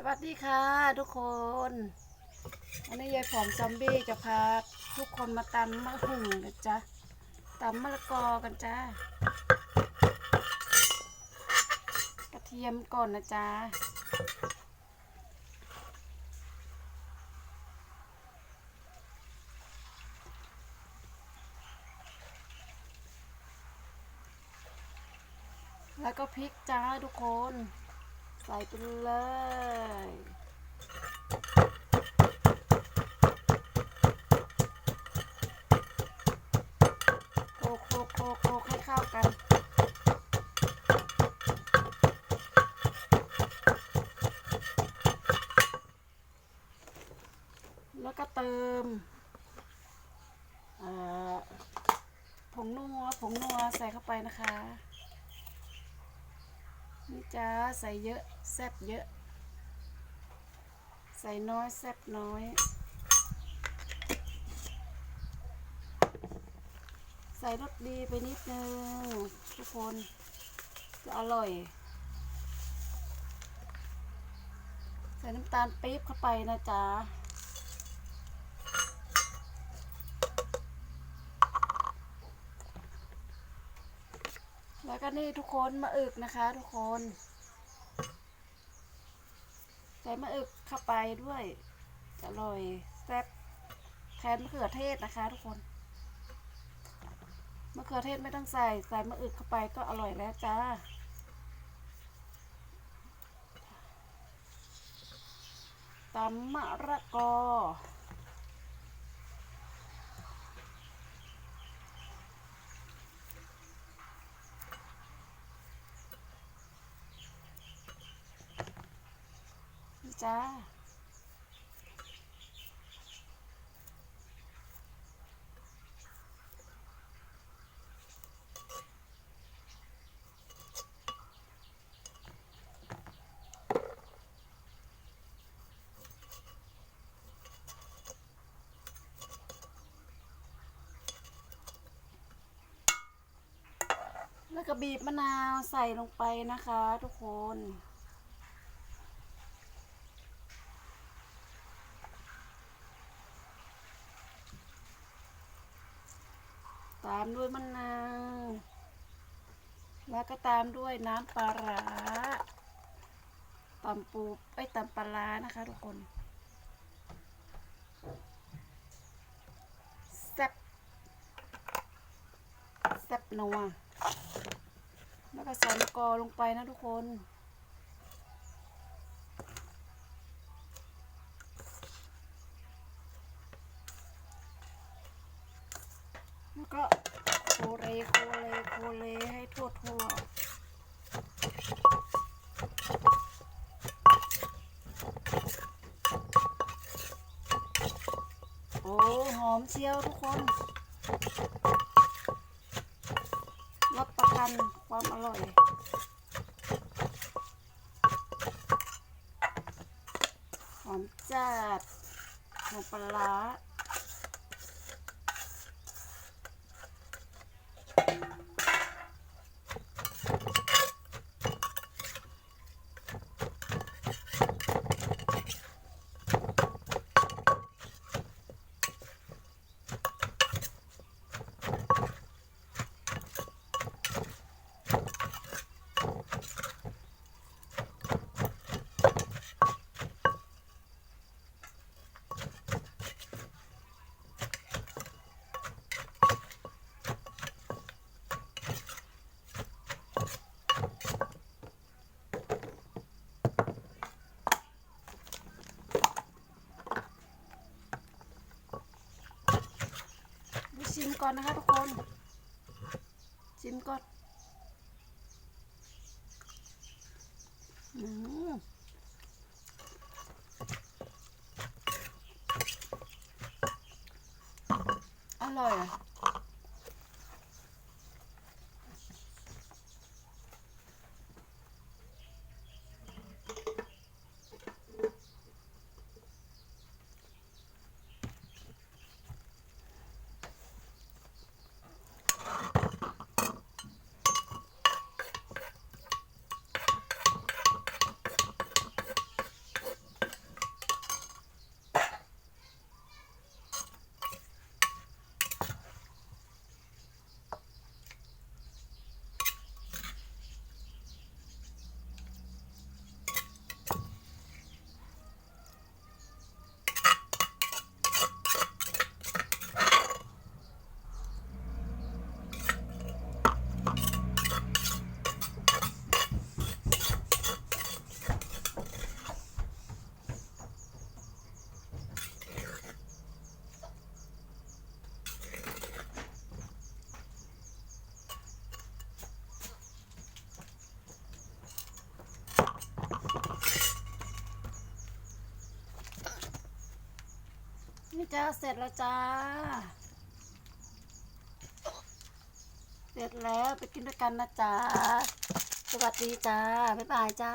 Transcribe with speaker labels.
Speaker 1: สวัสดีค่ะทุกคนวันนี้ยายผอมซอมบี้จะพาทุกคนมาตำมะหุ่งกันจ้ะตำมะละกอกันจ้ากระเทียมก่อนนะจ๊ะแล้วก็พริกจ้าทุกคน ใส่ไปเลย โคโคโคโคให้เข้ากันแล้วก็เติมผงนัวผงนัวใส่เข้าไปนะคะ นี่จ้าใส่เยอะแซ่บเยอะ ใส่น้อยแซ่บน้อย ใส่รสดีไปนิดนึงทุกคนจะอร่อย ใส่น้ำตาลปี๊บเข้าไปนะจ๊ะ แล้วก็นี่ทุกคนมะอึกนะคะ ทุกคน ใส่มะอึกเข้าไปด้วยจะอร่อยแซ่บแทนมะเขือเทศนะคะ ทุกคนมะเขือเทศไม่ต้องใส่ ใส่มะอึกเข้าไปก็อร่อยแล้วจ้าตำมะระกอ จ้าแล้วก็บีบมะนาวใส่ลงไปนะคะทุกคน ตามด้วยมะนาว แล้วก็ตามด้วยน้ำปลาร้าตำปูไปตำปลาร้านะคะทุกคนแซ่บแซ่บนัวแล้วก็ใส่มะกอลงไปนะทุกคน แล้วก็โคเลโค เลโคเลให้ทั่วทั่วโอ้หอมเชียวทุกคนรับประกันความอร่อยหอมจัดหอมปลา ชิมก่อนนะคะทุกคน ชิมก่อนอืมอร่อยอะ จ้าเสร็จแล้วจ้า เสร็จแล้วไปกินด้วยกันนะจ๊ะสวัสดีจ้า บ๊ายบายจ้า